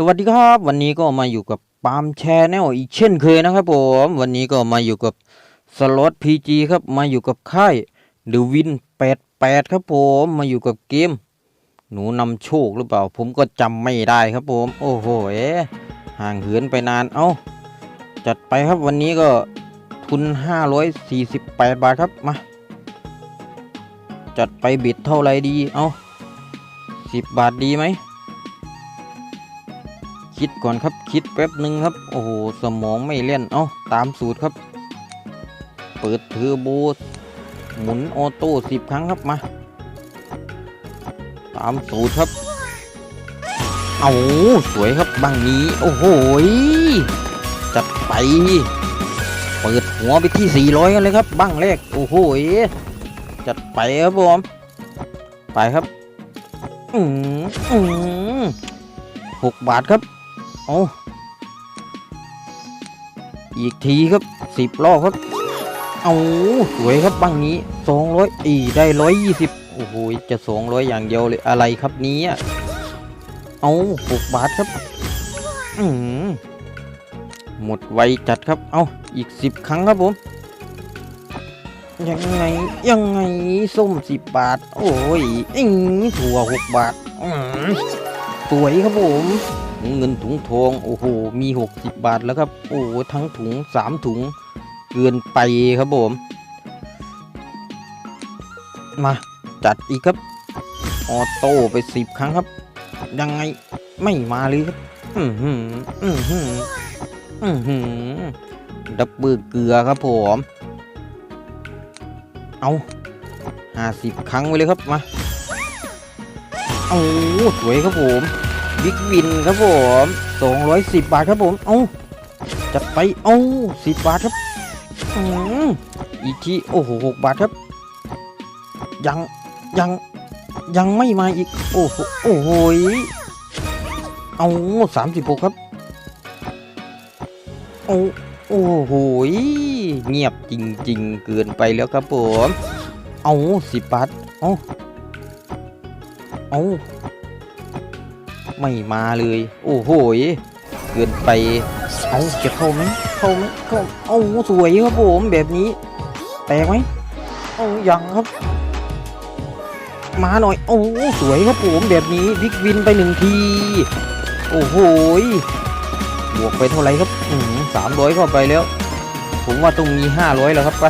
สวัสดีครับ วันนี้ก็มาอยู่กับปามแชร์แนลอีกเช่นเคยนะครับผมวันนี้ก็มาอยู่กับสล็อตพีจีครับมาอยู่กับค่ายเดวิน88ครับผมมาอยู่กับเกม หนูนำโชคหรือเปล่า ผมก็จำไม่ได้ครับผม โอ้โหเอ๊ห่างเหินไปนานเอ้าจัดไปครับวันนี้ก็ทุน 548 บาทครับมา จัดไปบิดเท่าไรดีเอา10 บาทดีไหม คิดก่อนครับคิดแป๊บหนึ่งครับ โอ้โห สมองไม่เล่นเอ้าตามสูตรครับ เปิดเทอร์โบหมุนออโต้สิบครั้งครับมา ตามสูตรครับ เอาสวยครับบังนี้ โอ้โหจัดไป เปิดหัวไปที่ 400 กันเลยครับบังแรก โอ้โหจัดไปครับผมไปครับ อืมอืมหกบาทครับ เอาอีกทีครับสิบรอบครับ เอาสวยครับบังนี้สองร้อยอีได้ร้อยยี่สิบโอ้โหจะสองร้อยอย่างเดียวเลยอะไรครับนี้เอาหกบาทครับ อืมหมดไวจัดครับ เอาอีกสิบครั้งครับผมยังไงยังไงส้มสิบบาท โอ้ยอิงถั่วหกบาทอืมสวยครับผม ถุงเงินถุงทองโอ้โหมี 60 บาทแล้วครับโอ้โหทั้งถุง 3 ถุงเกินไปครับผม มาจัดอีกครับออโต้ไป 10 ครั้งครับ ยังไงไม่มาเลยครับอือหืออือหืออือหือดับเบิลเกลือครับผม เอาห้าสิบครั้งไว้เลยครับมาเอาสวยครับผม บิ๊กวินครับผมสองร้อยสิบบาทครับผม เอาจัดไป เอาสิบบาทครับอืมอีกทีโอ้โหหกบาทครับ ยังยังยังไม่มาอีก โอ้โหโอ้โหยเอาสามสิบหกครับ โอ้โอ้โหยเงียบจริง ๆ เกินไปแล้วครับผม เอาสิบบาท เอาเอา ไม่มาเลย โอ้โหเกินไป เอาจะเข้าไหมเข้าไหมเข้าเอาสวยครับผมแบบนี้แตกไหมเอายังครับ มาหน่อยโอ้สวยครับผมแบบนี้วิกวินไปหนึ่งที โอ้โหบวกไปเท่าไหร่ครับสามร้อยเข้าไปแล้ว ผมว่าต้องมีห้าร้อยแล้วครับไป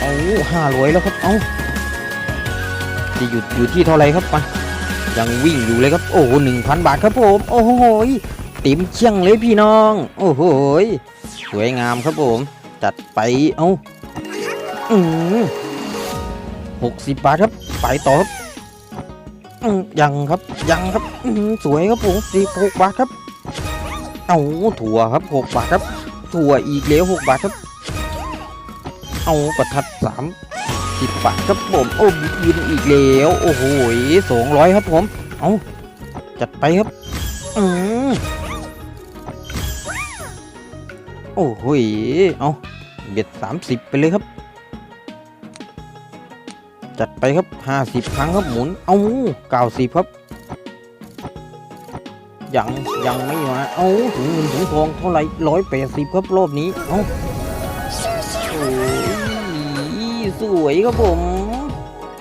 เอาห้าร้อยแล้วครับเอาจะหยุดอยู่ที่เท่าไหร่ครับไป ยังวิ่งอยู่เลยครับ โอ้โหหนึ่งพันบาทครับผม โอ้โหยเต็มเชียงเลยพี่น้อง โอ้โหสวยงามครับผม จัดไปเอาอืมหกสิบบาทครับ ไปต่อครับยังครับยังครับสวยครับผมสิบหกบาทครับ เอาถั่วครับหกบาทครับ ถั่วอีกแล้วหกบาทครับ เอาประทัดสาม สิบบาทครับผมโอ้บิ๊กินอีกแล้วโอ้โหสองร้อยครับผมเอาจัดไปครับอืมโอ้โหเอาเบ็ดสามสิบไปเลยครับ จัดไปครับห้าสิบครั้งครับหมุนเอาเก้าสิบครับยังยังไม่มาเอาถุงเงินถุงทองเท่าไหร่ร้อยแปดสิบครับรอบนี้เอา สวยครับผม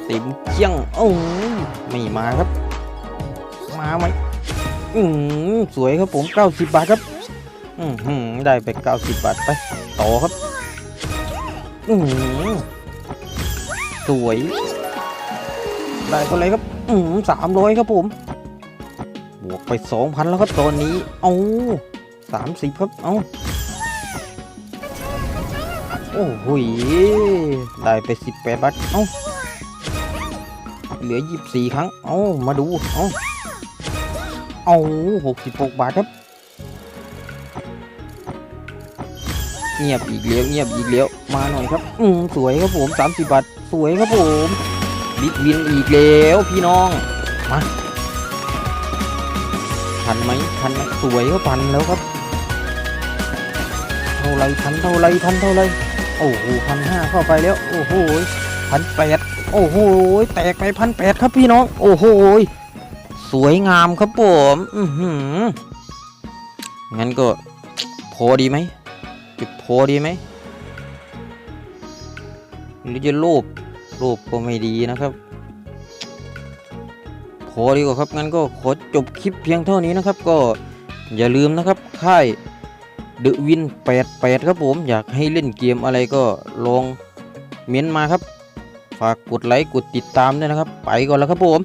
เต็มเจียงโอ้ยไม่มาครับ มาไหมอืมสวยครับผมเก้าสิบบาทครับ อืมหืมได้ไปเก้าสิบบาทไป ต่อครับ อืมสวย ได้เท่าไรครับ อืมสามร้อยครับผม บวกไปสองพันแล้วครับตอนนี้ เอาสามสิบครับ เอา โอ้โหได้ไปสิบแปดบาทเอาเหลือยี่สิบสี่ครั้ง เอ้ามาดู เอ้าเอาหกสิบหกบาทครับ เงียบอีกแล้วเงียบอีกแล้วมาหน่อยครับ อืมสวยครับผมสามสิบบาท สวยครับผมบิ๊กวินอีกแล้วพี่น้อง มาทันไหมทันไหมสวยก็พันแล้วครับ เท่าไรพันเท่าไรพันเท่าไร โอ้โหพันห้าเข้าไปแล้ว โอ้โหพันแปดโอ้โหแตกไปพันแปดครับพี่น้อง โอ้โหสวยงามครับผมอือหืองั้นก็พอดีไหมจะพอดีไหมหรือจะโลภโลภก็ไม่ดีนะครับ พอดีกว่าครับงั้นก็ขอจบคลิปเพียงเท่านี้นะครับ ก็อย่าลืมนะครับค่าย เดอะวินแปดแปดครับผมอยากให้เล่นเกมอะไรก็ลองเม้นมาครับ ฝากกดไลค์กดติดตามด้วยนะครับ ไปก่อนแล้วครับผม